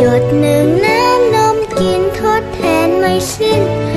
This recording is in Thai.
หยดหนึ่งน้ำนมกินทดแทนไม่สิ้น